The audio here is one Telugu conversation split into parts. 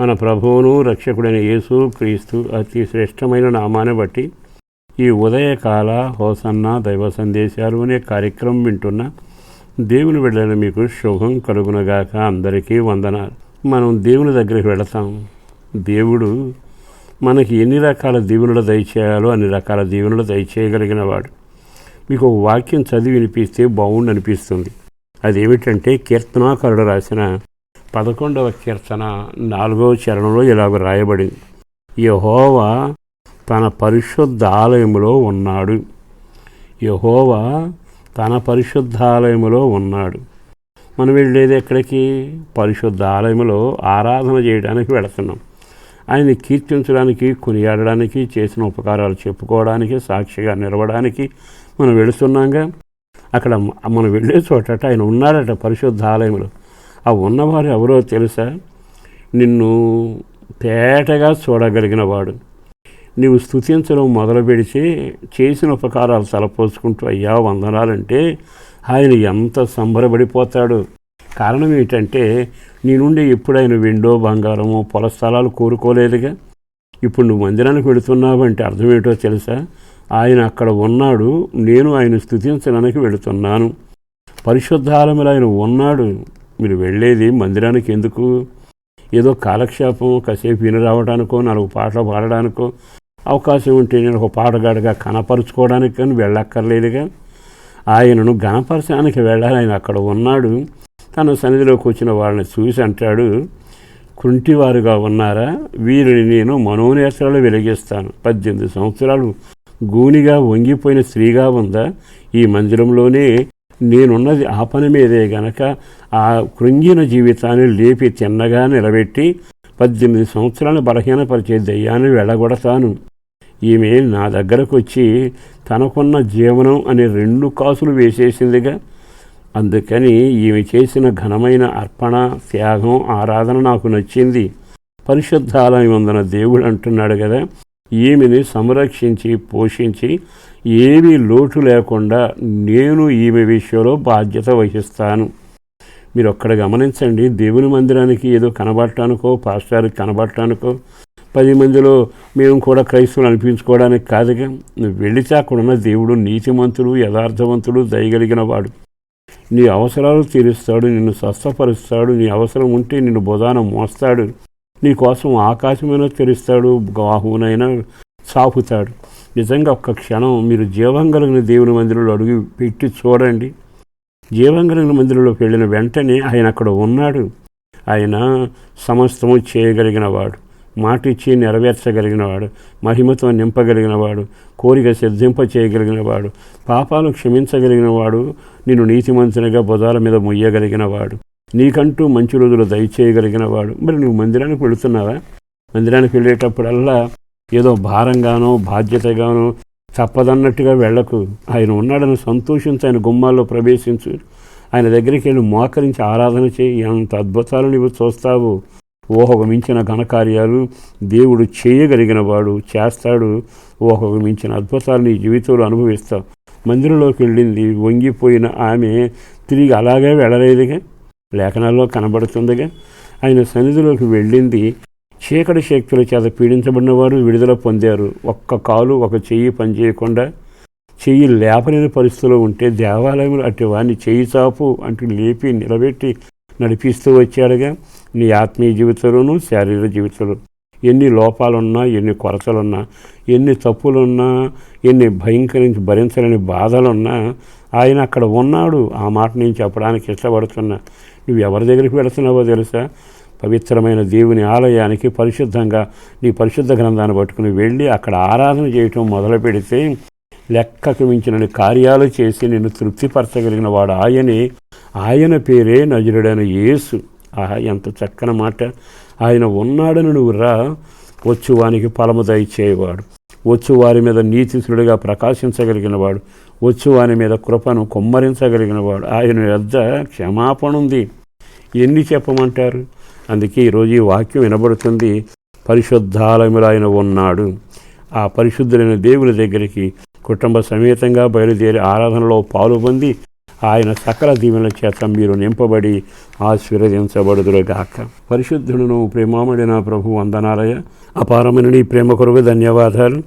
మన ప్రభువును రక్షకుడైన యేసు క్రీస్తు అతి శ్రేష్టమైన నామాన్ని బట్టి ఈ ఉదయకాల హోసన్న దైవ సందేశాలు అనే కార్యక్రమం వింటున్న దేవుని వెళ్ళిన మీకు శుభం కలుగునగాక. అందరికీ వందనాలు. మనం దేవుని దగ్గరికి వెళతాం. దేవుడు మనకి ఎన్ని రకాల దీవెనలు దయచేయాలో అన్ని రకాల దీవెనలు దయచేయగలిగిన వాడు. మీకు ఒక వాక్యం చదివి వినిపిస్తే బాగుండి అనిపిస్తుంది. అదేమిటంటే కీర్తనాకారుడు రాసిన పదకొండవ కీర్తన నాలుగవ చరణంలో ఇలాగ రాయబడింది. యహోవా తన పరిశుద్ధ ఆలయములో ఉన్నాడు. యహోవా తన పరిశుద్ధ ఆలయములో ఉన్నాడు. మనం వెళ్ళేది ఎక్కడికి? పరిశుద్ధ ఆలయములో ఆరాధన చేయడానికి వెళుతున్నాం. ఆయన కీర్తించడానికి కొనియాడడానికి చేసిన ఉపకారాలు చెప్పుకోవడానికి సాక్షిగా నిలవడానికి మనం వెళుతున్నాగా. అక్కడ మనం వెళ్ళే చోటట ఆయన ఉన్నాడట పరిశుద్ధ ఆలయంలో ఆ ఉన్నవారు ఎవరో తెలుసా? నిన్ను తేటగా చూడగలిగిన వాడు. నీవు స్థుతించడం మొదలు పెడితే చేసిన ఉపకారాలు తలపోసుకుంటూ అయ్యా వందనాలంటే ఆయన ఎంత సంబరపడిపోతాడు. కారణం ఏంటంటే నీ నుండి ఎప్పుడైనా విండో బంగారము పొల స్థలాలు కోరుకోలేదుగా. ఇప్పుడు నువ్వు మందిరానికి వెళుతున్నావు అంటే అర్థం ఏంటో తెలుసా? ఆయన అక్కడ ఉన్నాడు నేను ఆయన స్థుతించడానికి వెళుతున్నాను. పరిశుద్ధాలములు ఆయన ఉన్నాడు మీరు వెళ్ళేది మందిరానికి ఎందుకు? ఏదో కాలక్షేపం కాసేపు విని రావడానికో నాలుగు పాటలు పాడడానికో అవకాశం ఉంటే నేను ఒక పాటగాడిగా కనపరుచుకోవడానికి కానీ వెళ్ళక్కర్లేదుగా. ఆయనను గణపరచడానికి వెళ్ళాలి. ఆయన అక్కడ ఉన్నాడు. తన సన్నిధిలోకి వచ్చిన వాళ్ళని చూసి అంటాడు కుంటివారుగా ఉన్నారా? వీరిని నేను మనోనేత్రాలు వెలిగిస్తాను. పద్దెనిమిది సంవత్సరాలు గూనిగా వంగిపోయిన స్త్రీగా ఉందా? ఈ మందిరంలోనే నేనున్నది ఆ పని మీదే గనక ఆ కృంగిన జీవితాన్ని లేపి తిన్నగా నిలబెట్టి పద్దెనిమిది సంవత్సరాలు బలహీనపరిచే దయ్యాన్ని వెళ్ళగొడతాను. ఈమె నా దగ్గరకు వచ్చి తనకున్న జీవనం అనే రెండు కాసులు వేసేసిందిగా. అందుకని ఈమె చేసిన ఘనమైన అర్పణ త్యాగం ఆరాధన నాకు నచ్చింది. పరిశుద్ధాలయం ఉందన్న దేవుడు అంటున్నాడు కదా ఈమెని సంరక్షించి పోషించి ఏమీ లోటు లేకుండా నేను ఈమె విషయంలో బాధ్యత వహిస్తాను. మీరు ఒక్కడ గమనించండి దేవుని మందిరానికి ఏదో కనబడటానికో పాస్టార్కి కనబడటానికో పది మందిలో మేము కూడా క్రైస్తవులు అనిపించుకోవడానికి కాదుగా. నువ్వు వెళితే అక్కడ దేవుడు నీతిమంతుడు యథార్థవంతుడు దయగలిగిన వాడు నీ అవసరాలు తీరుస్తాడు నిన్ను స్వస్థపరుస్తాడు నీ అవసరం ఉంటే నిన్ను బుధాన మోస్తాడు. నీ కోసం ఆకాశమైనా తెరుస్తాడు గాహునైనా సాపుతాడు నిజంగా ఒక్క క్షణం మీరు జీవం కలిగిన దేవుని మందిరంలో అడుగు పెట్టి చూడండి. జీవం కలిగిన మందిరంలోకి వెళ్ళిన వెంటనే ఆయన అక్కడ ఉన్నాడు. ఆయన సమస్తము చేయగలిగిన వాడు మాట ఇచ్చి నెరవేర్చగలిగిన మహిమతో నింపగలిగినవాడు. కోరిక సిద్ధింప చేయగలిగినవాడు. పాపాలు క్షమించగలిగినవాడు. నేను నిన్ను నీతిమంతునిగా బుధాల మీద మొయ్యగలిగినవాడు. నీకంటూ మంచి రోజులు దయచేయగలిగినవాడు. మరి నువ్వు మందిరానికి వెళుతున్నావా? మందిరానికి వెళ్ళేటప్పుడల్లా ఏదో భారంగానో బాధ్యతగానో తప్పదన్నట్టుగా వెళ్ళకు ఆయన ఉన్నాడని సంతోషించి ఆయన గుమ్మాల్లో ప్రవేశించు. ఆయన దగ్గరికి వెళ్ళి మోకరించి ఆరాధన చేయి. అంత అద్భుతాలు నీవు చూస్తావు. ఊహకు మించిన ఘనకార్యాలు దేవుడు చేయగలిగిన వాడు చేస్తాడు. ఊహకు మించిన అద్భుతాలు నీ జీవితంలో అనుభవిస్తావు. మందిరంలోకి వెళ్ళింది. వంగిపోయిన ఆమె తిరిగి అలాగే వెళ్ళలేదుగా. లేఖనాల్లో కనబడుతుందిగా. ఆయన సన్నిధిలోకి వెళ్ళింది. చీకటి శక్తుల చేత పీడించబడిన వారు విడుదల పొందారు. ఒక్క కాలు ఒక చెయ్యి పనిచేయకుండా చెయ్యి లేపలేని పరిస్థితిలో ఉంటే దేవాలయంలో అటు వారిని చెయ్యి చాపు అంటూ లేపి నిలబెట్టి నడిపిస్తూ వచ్చాడుగా. నీ ఆత్మీయ జీవితంలోనూ శారీరక జీవితంలో ఎన్ని లోపాలున్నా ఎన్ని కొరతలున్నా ఎన్ని తప్పులున్నా ఎన్ని భయంకరించి భరించలేని బాధలున్నా ఆయన అక్కడ ఉన్నాడు. ఆ మాట నేను చెప్పడానికి ఇష్టపడుతున్నా. నువ్వు ఎవరి దగ్గరికి వెళుతున్నావో తెలుసా? పవిత్రమైన దేవుని ఆలయానికి పరిశుద్ధంగా నీ పరిశుద్ధ గ్రంథాన్ని పట్టుకుని వెళ్ళి అక్కడ ఆరాధన చేయటం మొదలు పెడితే లెక్కకు మించిన కార్యాలు చేసి నిన్ను తృప్తిపరచగలిగిన వాడు ఆయనే. ఆయన పేరే నజరుడైన యేసు. ఆహా ఎంత చక్కని మాట. ఆయన ఉన్నాడని నువ్వు రా. వచ్చు వానికి ఫలము దయచేయవాడు. వచ్చువారి మీద నీతిసులుడిగా ప్రకాశించగలిగినవాడు వచ్చువాని వచ్చు మీద కృపను కుమ్మరించగలిగినవాడు ఆయన వద్ద క్షమాపణ ఉంది. ఎన్ని చెప్పమంటారు? అందుకే ఈరోజు ఈ వాక్యం వినబడుతుంది పరిశుద్ధాలయములు ఉన్నాడు. ఆ పరిశుద్ధులైన దేవుని దగ్గరికి కుటుంబ సమేతంగా బయలుదేరి ఆరాధనలో పాలు పొంది ఆయన సకల దీవెనల చేత మీరు నింపబడి ఆశీర్వదించబడుదురుగాక. పరిశుద్ధుడును ప్రేమామడిన ప్రభు వందనాలయ. అపారమైన నీ ప్రేమ కొరకు ధన్యవాదాలు.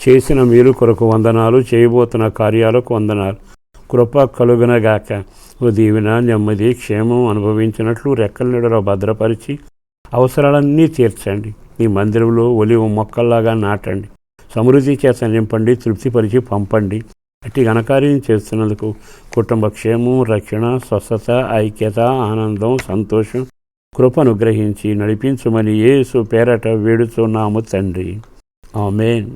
చేసిన మీరు కొరకు వందనాలు. చేయబోతున్న కార్యాలకు వందనాలు. కృప కలుగునగాక. ఓ దీవెన నెమ్మది క్షేమం అనుభవించినట్లు రెక్కల నీడలో భద్రపరిచి అవసరాలన్నీ తీర్చండి. ఈ మందిరంలో ఒలివ మొక్కల్లాగా నాటండి. సమృద్ధి చేత నింపండి తృప్తిపరిచి పంపండి. అట్టి ఘనకార్యం చేస్తున్నందుకు కుటుంబ క్షేమం రక్షణ స్వస్థత ఐక్యత ఆనందం సంతోషం కృపను గ్రహించి నడిపించమని యేసు పేరట వేడుతున్నాము తండ్రి. ఆమెన్.